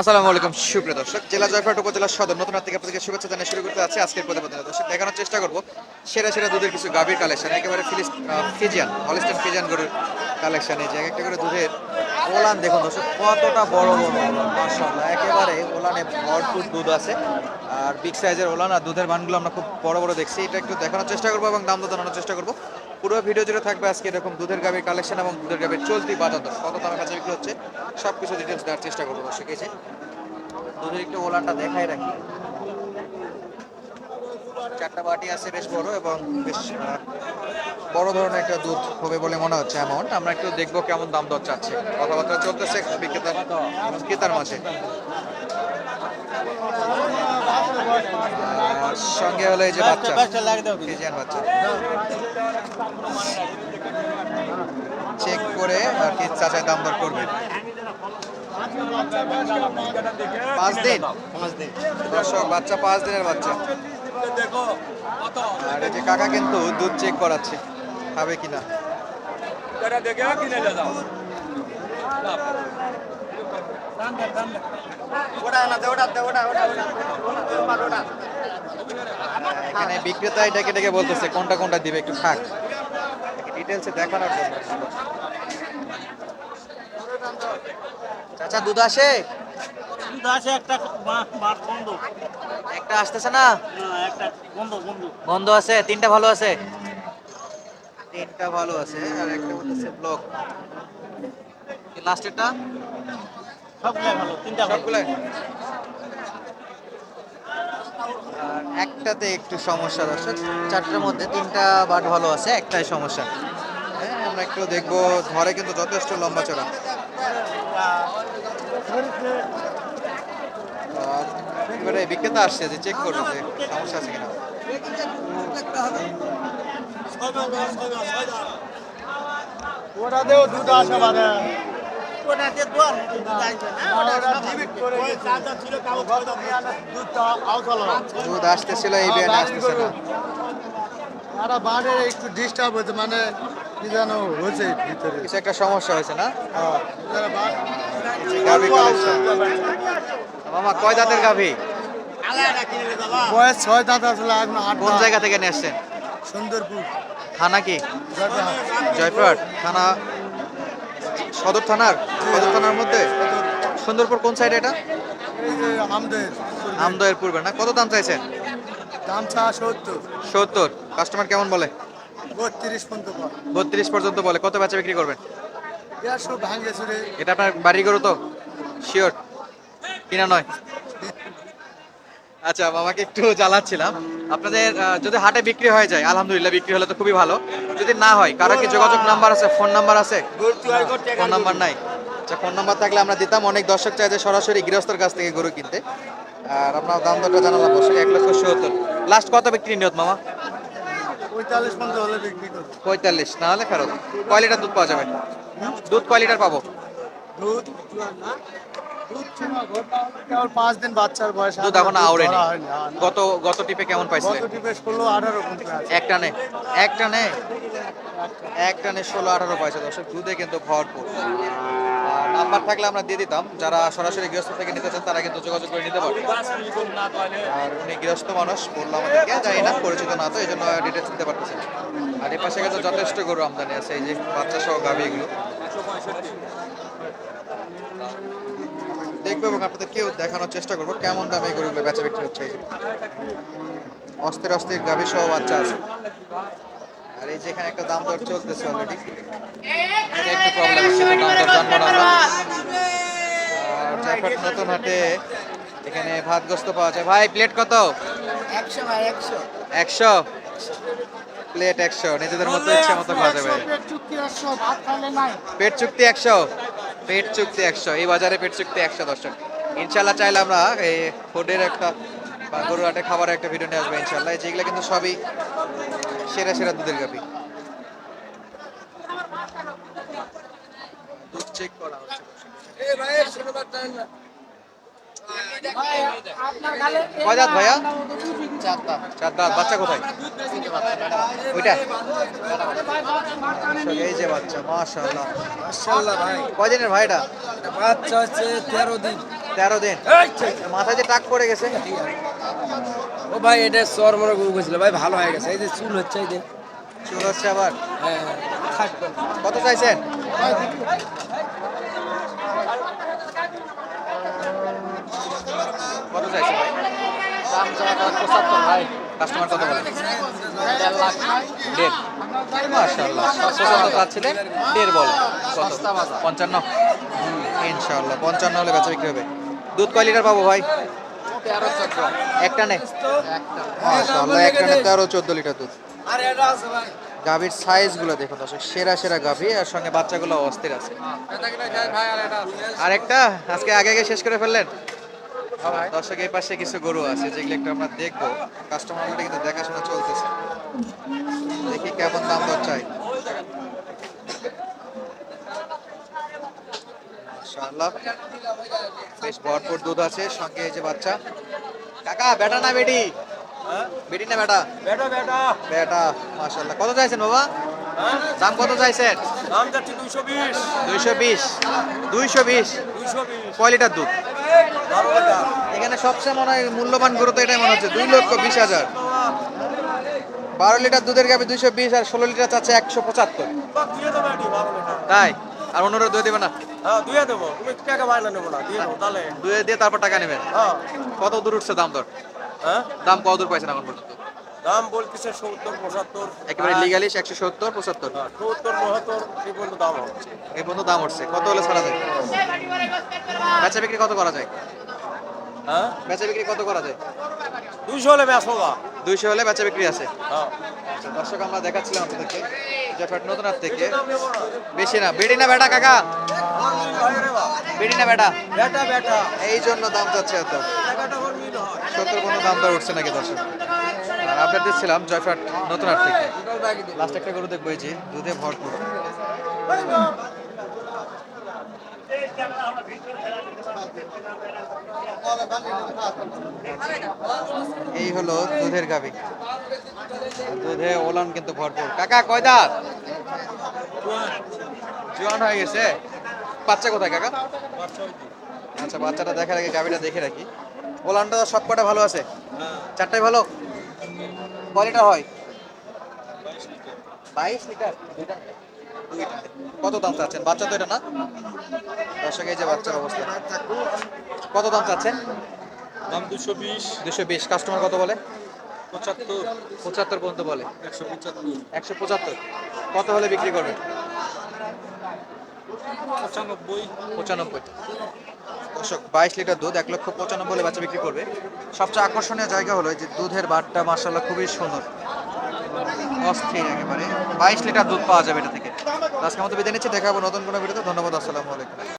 আসসালামু আলাইকুম, সুপ্রিয় দর্শক। জেলা জয়পুরহাট উপজেলার সদর নতুন থেকে আপনাদেরকে শুভেচ্ছা জানিয়ে শুরু করতে যাচ্ছি আজকের প্রতিবেদন। দর্শক, দেখানোর চেষ্টা করব সেরা সেরা দুধের কিছু গাভীর কালেকশন একেবারে ফিলিস ফিজিয়ান হলিস্টান ফিজিয়ান গরুর কালেকশন এই যে এক একটা করে দুধের ওলান দেখুন দর্শক, কতটা বড় বড় ওলান একেবারে ওলানে ভরপুর দুধ আছে। আর বিগ সাইজের ওলান আর দুধের বানগুলো আমরা খুব বড় বড় দেখছি। এটা একটু দেখানোর চেষ্টা করব এবং দাম জানানোর চেষ্টা করব। পুরো ভিডিও জুড়ে থাকবে আজকে এরকম দুধের গাভীর কালেকশন এবং দুধের গাভীর চলতি বাজার দর। কত দামের কাছে বিক্রি হচ্ছে সব কিছু ডিটেলস দেওয়ার চেষ্টা করব দর্শক যে দুধের একটু ওলানটা দেখাই রাখি। চারটা বাটি আছে, বেশ বড় এবং বেশ বড় ধরনের একটা দুধ হবে বলে মনে হচ্ছে অ্যামাউন্ট আমরা একটু দেখব কেমন দাম দর চাচ্ছে। কথাবার্তা চলতেছে বিক্রেতা এবং ক্রেতার মাঝে। সঙ্গে হলো এই যে বাচ্চা। ফিজিয়ান বাচ্চা। চেক করে আর কি চাচাই দাম দর করবে। পাঁচ দিন? দর্শক বাচ্চা পাঁচ দিনের বাচ্চা। আর এই যে কাকা কিন্তু দুধ চেক করাচ্ছে। খাবে কিনা? এখানে বিক্রেতা ডেকে ডেকে বলতেছে কোনটা কোনটা দিবে একটু থাক ডিটেলসে দেখানোর জন্য। চাচা দুধ আসে? দুধ আছে একটা বন্ধ। একটা আসতেছে না? একটা বন্ধ বন্ধ। বন্ধ আছে তিনটা ভালো আছে? তিনটা ভালো আছে আর একটা বলতেছে ব্লক। লাস্টেরটা সবগুলাই ভালো তিনটা ভালো। সবগুলো আর একটাতে একটু সমস্যা দর্শক, চারটার মধ্যে তিনটা বাট ভালো আছে, একটাই সমস্যা। হ্যাঁ আমরা একটু দেখব, ঘরে কিন্তু যথেষ্ট লম্বা চড়া। এবারে বিক্রেতা আসছে, যে চেক করবে যে সমস্যা আছে কিনা। ওটা দেও দুধ আসে দোয়ার মতো দুধ আসবে না, আসতেছিল এই বিয়ানে আসতেছে না আরে বাড়ির একটু ডিস্টার্ব হয়েছে মানে কি যেন হয়েছে ভিতরে। কিছু একটা সমস্যা হয়েছে না? হ্যাঁ, গাভী কালেকশন মামা কয় দাঁতের গাভী। বয়স ছয় দাঁত আসলে এখন আট কোন জায়গা থেকে নিয়ে আসছেন? সুন্দরপুর। থানা কি। জয়পুরহাট। থানা সদর থানার সদর থানার মধ্যে? সুন্দরপুর কোন সাইড এটা? আমদয়ের পূর্বে। না? কত দাম চাইছেন? দাম চা সত্তর। সত্তর। কাস্টমার কেমন বলে? বত্রিশ পর্যন্ত বত্রিশ পর্যন্ত বলে। কত বেচা বিক্রি করবেন? এটা আপনার বাড়ি গরু তো? শিওর কিনা নয়? আচ্ছা মামাকে একটু জ্বালাচ্ছিলাম। আপনাদের যদি হাটে বিক্রি হয়ে যায় আলহামদুলিল্লাহ বিক্রি হলে তো খুবই ভালো। যদি না হয় কারও কি যোগাযোগ নাম্বার আছে ফোন নাম্বার আছে? ফোন নাম্বার নাই। আচ্ছা ফোন নাম্বার থাকলে আমরা দিতাম। অনেক দর্শক চাই যে সরাসরি গৃহস্থর কাছ থেকে গরু কিনতে। আর আপনার দাম দরটা জানালাম অবশ্যই এক লক্ষ সত্তর। লাস্ট কত বিক্রি নিয়ত মামা? পঁয়তাল্লিশ না হলে ফেরত। কয় লিটার দুধ পাওয়া যাবে? দুধ কয় লিটার পাবো? দুধ কেবল পাঁচ দিন বাচ্চার বয়স দুধ এখন না। গত গত টিপে কেমন পাইছিলেন গত টিপে ষোলো আঠারো কুইন্টাল আছে এক টানে এক টানে এক টানে ষোলো আঠারো পয়সা দর্শক দুধে কিন্তু ভরপুর। নাম্বার থাকলে আমরা দিয়ে দিতাম যারা সরাসরি গৃহস্থ থেকে নিতে চান তারা কিন্তু যোগাযোগ করে নিতে পারবে আর উনি গৃহস্থ মানুষ বলল আমাদেরকে জানি না পরিচিত না তো এই জন্য ডিটেলস দিতে পারতেছি না। আর এ পাশে কিন্তু যথেষ্ট গরু আমদানি আছে এই যে বাচ্চা সহ গাভি এগুলো। দেখব এবং আপনাদের কেউ দেখানোর চেষ্টা করব কেমন দামে গরুগুলো বেচা বিক্রি হচ্ছে। অস্থির অস্থির গাভী সহ বাচ্চা আছে। আর এই যে এখানে একটা দাম দর চলতেছে অলরেডি একটু প্রবলেম আছে তো দাম দর জানব না জাফর নতুন হাটে এখানে ভাত গোস্ত পাওয়া যায়। ভাই প্লেট কত? একশো ভাই একশো। একশো? প্লেট একশো। নিজেদের মতো ইচ্ছা মতো খাওয়া যাবে। চুক্তি একশো ভাত খাইলে নাই। পেট চুক্তি একশো। পেট চুক্তি একশো, এই বাজারে পেট চুক্তি একশো দর্শক। ইনশাল্লাহ চাইলে আমরা এই ফুডের একটা বা গরুর হাটে খাবারের একটা ভিডিও নিয়ে আসব ইনশাল্লাহ। যেগুলো কিন্তু সবই সেরা সেরা দুধের গাভি। চেক করা হচ্ছে। কয় দাঁত ভাইয়া? চার দাঁত বাচ্চা কোথায়? ওইটা? এই যে বাচ্চা মাশাআল্লাহ। মাশাআল্লাহ ভাই। কয়দিনের ভাই এটা? বাচ্চা হচ্ছে তেরো দিন। তেরো দিন। মাথায় যে টাক পড়ে গেছে? ও ভাই এটা চর মনে গরু গেছিল ভাই ভালো হয়ে গেছে। এই যে চুল হচ্ছে এই যে। চুল হচ্ছে আবার? হ্যাঁ কত চাইছেন? কত চাইছেন ভাই দাম চাওয়া পঁচাত্তর ভাই কাস্টমার কত বলে? দেড়। লাখ দেড় মাশাআল্লাহ। পঁচাত্তর চাচ্ছিলেন দেড় বলে। কত? পঞ্চান্ন। ইনশাআল্লাহ। পঞ্চান্ন হলে বেচা বিক্রি হবে। দুধ কয় লিটার পাবো ভাই? একটা নে। একটা। মাশাআল্লাহ একটা নে। তেরো চোদ্দ লিটার দুধ। আর এটা আছে ভাই। গাভীর সাইজগুলো দেখুন দর্শক সেরা সেরা গাভী আর সঙ্গে বাচ্চাগুলো অস্থির আছে। আরেকটা? আজকে আগে আগে শেষ করে ফেললেন? দর্শক এই পাশে কিছু গরু আছে যেগুলো একটু আমরা দেখব। কাস্টমার কিন্তু দেখাশোনা চলতেছে। দেখি কেমন দাম দর চাই। বেশ ভরপুর দুধ আছে সঙ্গে এই যে বাচ্চা। কাকা বেটা না বেটি? বেটি না বেটা বেটা বেটা বেটা মাশাআল্লাহ। কত চাইছেন বাবা? দাম কত চাইছেন? দাম যাচ্ছে দুইশো বিশ। দুইশো বিশ। দুইশো বিশ। দুইশো বিশ। কয় লিটার দুধ? এখানে সবচেয়ে মনে হয় মূল্যবান গুরুত্ব তো এটাই মনে হচ্ছে দুই লক্ষ বিশ হাজার। বারো লিটার দুধের গাবি দুইশো বিশ আর ষোলো লিটার চাচ্ছে একশো পঁচাত্তর। তাই? আর অন্যরা দুয়ে দেবে না? হ্যাঁ নেব দিয়ে দুয়ে তারপর টাকা নেবেন হ্যাঁ। কত দূর উঠছে দাম দর? হ্যাঁ? দাম কত দূর পাইছেন এখন পর্যন্ত? দাম বলতেছে সত্তর পঁচাত্তর। একেবারে লিগালিশ একশো সত্তর পঁচাত্তর। হ্যাঁ, সত্তর পঁচাত্তর এই পর্যন্ত দাম হচ্ছে। এই পর্যন্ত দাম উঠছে কত হলে ছাড়া যায়? বেচা বিক্রি কত করা যায়? হ্যাঁ? বেচা বিক্রি কত করা যায়? দুইশো হলে হোগা দুইশো হলে বেচা বিক্রি আছে? হ্যাঁ। আচ্ছা, দর্শক আমরা দেখাচ্ছিলাম আপনাদেরকে জয়ফাট নতুন হাট থেকে। বেশি না বেড়ি না বেটা কাকা? বেড়ি না বেটা? বেটা বেটা। এই জন্য দাম যাচ্ছে এত। সত্তর কোনো দাম দর উঠছে নাকি দর্শক? আর আপডেট দিচ্ছিলাম জয়ফাট নতুন থেকে। লাস্ট একটা গরু দেখব এই যে, দুধে ভরপুর। এই হলো দুধের গাবি দুধে ওলান কিন্তু ভরপুর। কাকা, কয় দাঁত? জোয়ান হয়ে গেছে। বাচ্চা কোথায় কাকা? আচ্ছা বাচ্চাটা দেখার আগে গাবিটা দেখে রাখি। ওলানটা সব কটা ভালো আছে? চারটাই ভালো? কয় লিটার হয়? বাইশ লিটার। কত দাম চাচ্ছেন? বাচ্চা তো এটা না? দর্শক এই যে বাচ্চার অবস্থা। কত দাম চাচ্ছেন? দাম দুশো বিশ। দুশো বিশ। কাস্টমার কত বলে? পঁচাত্তর। পঁচাত্তর পর্যন্ত বলে। একশো পঁচাত্তর। একশো পঁচাত্তর। কত হলে বিক্রি করবেন? পঁচানব্বই। পঁচানব্বই। দর্শক, বাইশ লিটার দুধ, এক লক্ষ পঁচানব্বই বাচ্চা বিক্রি করবে। সবচেয়ে আকর্ষণীয় জায়গা হলো যে দুধের বারটা মার্শাল্লাহ খুবই সুন্দর। অস্থির একেবারে। বাইশ লিটার দুধ পাওয়া যাবে এটা থেকে। আজকে আমাদের বিদায় নিচ্ছি, দেখাবো নতুন কোনো ভিডিওতে। ধন্যবাদ, আসসালামু আলাইকুম।